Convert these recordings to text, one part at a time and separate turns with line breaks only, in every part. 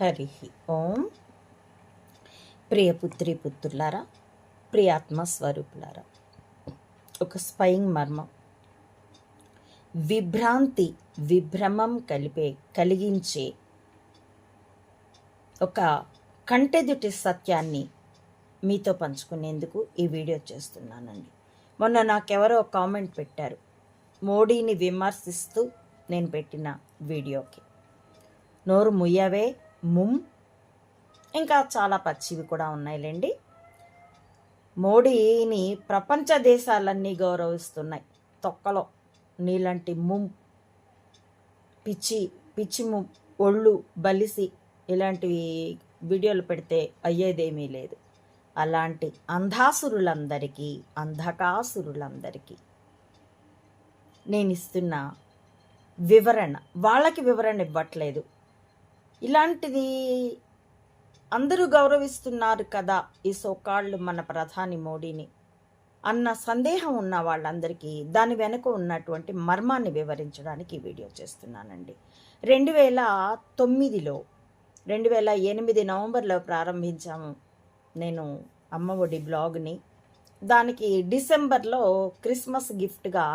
హరి ఓం. ప్రియపుత్రి పుత్రులారా ప్రియాత్మ స్వరూపులారా ఒక స్పయింగ్ మర్మం. విభ్రాంతి విభ్రమం కలిపే కలిగించే ఒక కంటెదుటి సత్యాన్ని మీతో పంచుకునేందుకు ఈ వీడియో చేస్తున్నానండి. మొన్న నాకెవరో కామెంట్ పెట్టారు. మోడీని విమర్శిస్తూ నేను పెట్టిన వీడియోకి. నోరు ముయ్యవే ముమ్ ఇంకా చాలా పచ్చివి కూడా ఉన్నాయిలేండి. మోడీని ప్రపంచ దేశాలన్నీ గౌరవిస్తున్నాయి. తొక్కలో నీలాంటి ముమ్ పిచ్చి పిచ్చి ము. ఒళ్ళు బలిసి ఇలాంటివి వీడియోలు పెడితే అయ్యేదేమీ లేదు. అలాంటి అంధాసురులందరికీ అంధకాసురులందరికీ నేను ఇస్తున్న వివరణ. వాళ్ళకి వివరణ ఇవ్వట్లేదు. ఇలాంటిది అందరూ గౌరవిస్తున్నారు కదా ఈ సోకాళ్ళు మన ప్రధాని మోడీని అన్న సందేహం ఉన్న వాళ్ళందరికీ దాని వెనుక ఉన్నటువంటి మర్మాన్ని వివరించడానికి వీడియో చేస్తున్నానండి. రెండు వేల తొమ్మిదిలో రెండు వేల ఎనిమిది నవంబర్లో ప్రారంభించాము నేను అమ్మ ఒడి బ్లాగ్ని. దానికి డిసెంబర్లో క్రిస్మస్ గిఫ్ట్గా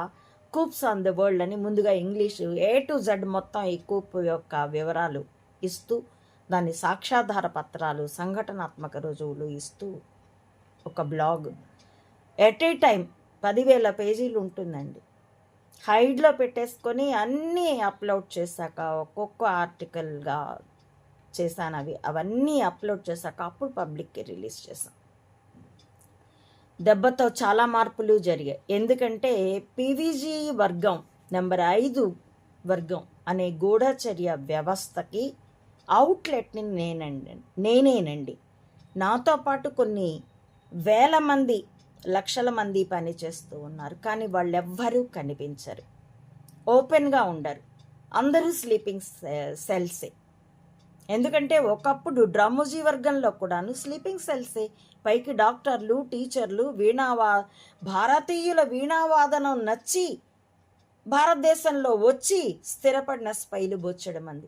కూప్స్ ఆన్ ద వరల్డ్ అని ముందుగా ఇంగ్లీషు ఏ టు జెడ్ మొత్తం ఈ కూప్ యొక్క వివరాలు ఇస్తూ దాని సాక్ష్యాధార పత్రాలు సంఘటనాత్మక రుజువులు ఇస్తూ ఒక బ్లాగ్. ఎట్ ఏ టైం పదివేల పేజీలు ఉంటుందండి. హైడ్లో పెట్టేసుకొని అన్నీ అప్లోడ్ చేశాక ఒక్కొక్క ఆర్టికల్గా చేశాను అవి. అవన్నీ అప్లోడ్ చేశాక అప్పుడు పబ్లిక్కి రిలీజ్ చేశాను దెబ్బతో చాలా మార్పులు జరిగాయి. ఎందుకంటే పీవీజీ వర్గం నెంబర్ ఐదు వర్గం అనే గూఢచర్య వ్యవస్థకి అవుట్లెట్ని నేనండి నేనేనండి. నాతో పాటు కొన్ని వేల మంది లక్షల మంది పనిచేస్తూ ఉన్నారు. కానీ వాళ్ళెవ్వరూ కనిపించరు. ఓపెన్గా ఉండరు. అందరూ స్లీపింగ్ సెల్సే ఎందుకంటే ఒకప్పుడు డ్రామోజీ వర్గంలో కూడాను స్లీపింగ్ సెల్సే పైకి డాక్టర్లు టీచర్లు వీణావా భారతీయుల వీణావాదనం నచ్చి భారతదేశంలో వచ్చి స్థిరపడిన స్పైలు బొచ్చడం మంది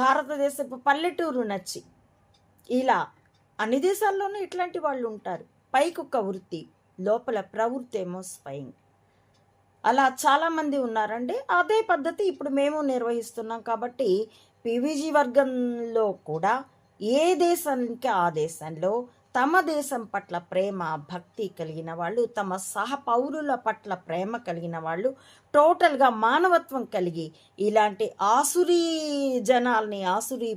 భారతదేశపు పల్లెటూరు నచ్చి. ఇలా అన్ని దేశాల్లోనూ ఇట్లాంటి వాళ్ళు ఉంటారు. పైకొక్క వృత్తి లోపల ప్రవృత్తి ఏమో స్పైయింగ్ అలా చాలామంది ఉన్నారండి. అదే పద్ధతి ఇప్పుడు మేము నిర్వహిస్తున్నాం కాబట్టి పీవీజీ వర్గంలో కూడా ఏ దేశానికి ఆ దేశంలో తమ దేశం పట్ల ప్రేమ భక్తి కలిగిన వాళ్ళు తమ సహ పౌరుల పట్ల ప్రేమ కలిగిన వాళ్ళు టోటల్గా మానవత్వం కలిగి ఇలాంటి ఆసురీ జనాల్ని ఆసురీ